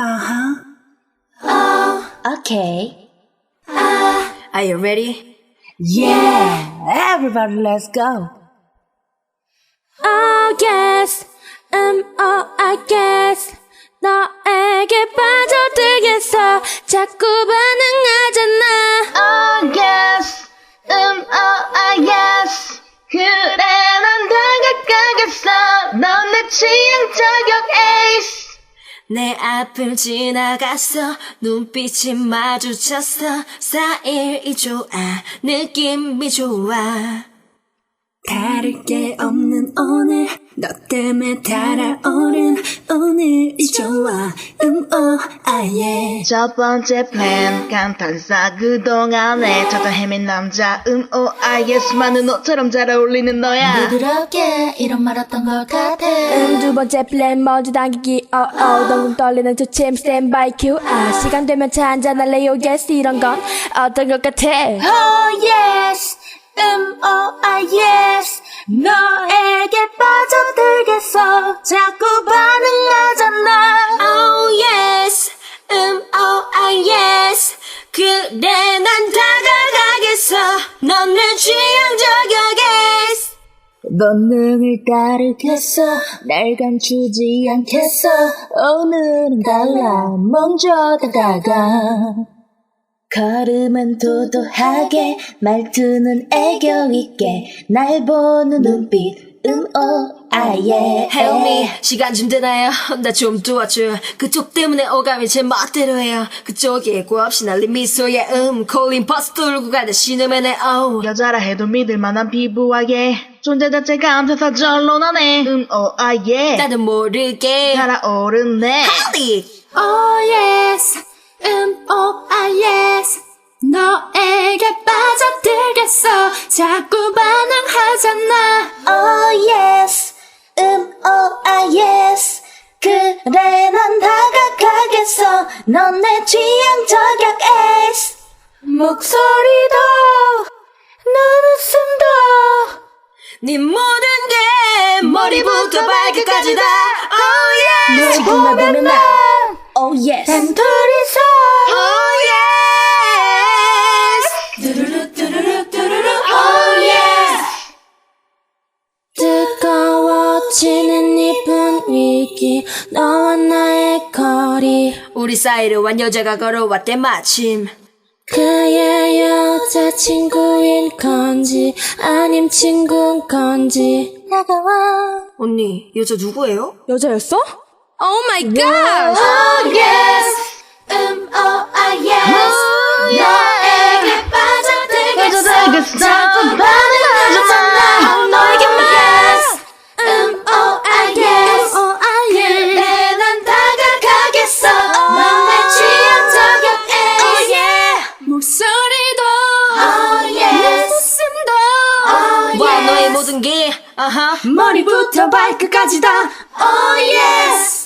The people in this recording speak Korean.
Uh-huh. Okay. Are you ready? Yeah! Everybody, let's go! I guess, um, oh, I guess. 너에게 빠져들겠어. 자꾸 반응하잖아. Oh yes, 음, oh, I yes. 그래, 난 다가가겠어. 넌 내 취향 저격 에이스. 내 앞을 지나갔어. 눈빛이 마주쳤어. 사일이 좋아. 느낌이 좋아 다를 게 없는 오늘. 너 때문에 달아오른 오늘이 좋아 음오 아예. 첫 번째 플랜 감탄사. 그동안에 찾아 헤맨 남자 음오 아예스 많은 옷처럼 잘 어울리는 너야. 부드럽게 이런 말 했던 것 같아. 음, 두 번째 플랜 먼저 당기기. 어, 어, 덩금 떨리는 초침 스탠바이 큐 아, 시간 되면 차 한잔할래요 yes 이런 건 어떤 것 같아? Oh yes. 음 oh ah yes 너에게 빠져들겠어. 자꾸 반응하잖아. Oh yes 음오 아예스 그래 난 다가가겠어. 넌내 취향 저격에 본능을 따르겠어. 날 감추지 않겠어. 오늘은 달라. 먼저 다가가 걸음은 도도하게 말투는 애교 있게 날 보는 눈빛 음오 아예. Help me. 시간 좀 되나요? 나 좀 도와줘요. 그쪽 때문에 오감이 제 멋대로 해요. 그쪽에 꾸 없이 날린 미소에 음 콜린 버스 돌고 가는 신음에네 oh 여자라 해도 믿을 만한 피부와예 존재 자체가 암사사 절로나네. 음오 아예. 나도 모르게. 달아오르네. Holly. Oh yes yes 너에게 빠져들겠어. 자꾸 반응하잖아. Oh yes. 음 oh yes 그래 난 다가가겠어. 넌 내 취향 저격 에이스. 목소리도 눈웃음도 네 모든 게 머리부터 발끝까지 다. Oh yes. 보면 나 Oh yes. 단둘이 뜨거워지는 이 분위기 너와 나의 거리. 우리 사이를 완 여자가 걸어왔대 마침. 그의 여자친구인 건지 아님 친구인 건지. 다가와 언니 여자 누구예요? 여자였어? Oh my god! Oh yes. 음 oh ah yes. 너에게 빠져 모든 게 아하. 머리부터 발끝까지 다. Oh yes